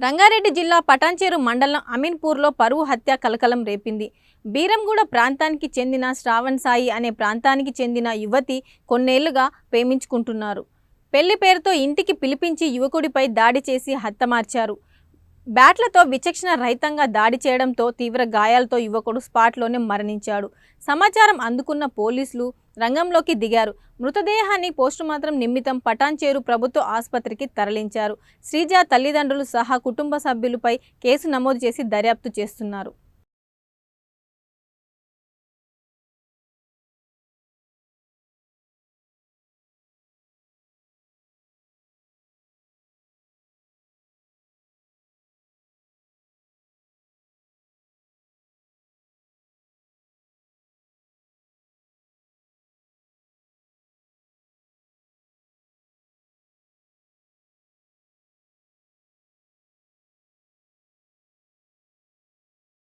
రంగారెడ్డి జిల్లా పటాన్చేరు మండలం అమీన్పూర్లో పరువు హత్య కలకలం రేపింది. బీరంగూడ ప్రాంతానికి చెందిన శ్రావణ్ సాయి అనే ప్రాంతానికి చెందిన యువతి కొన్నేళ్ళుగా ప్రేమించుకుంటున్నారు. పెళ్ళి పేరుతో ఇంటికి పిలిపించి యువకుడిపై దాడి చేసి హతమార్చారు బ్యాట్లతో విచక్షణ రహితంగా దాడి చేయడంతో తీవ్ర గాయాలతో యువకుడు స్పాట్లోనే మరణించాడు. సమాచారం అందుకున్న పోలీసులు రంగంలోకి దిగారు. మృతదేహాన్ని పోస్టుమార్టం నిమిత్తం పటాన్చేరు ప్రభుత్వ ఆసుపత్రికి తరలించారు. శ్రీజ తల్లిదండ్రులు సహా కుటుంబ సభ్యులపై కేసు నమోదు చేసి దర్యాప్తు చేస్తున్నారు.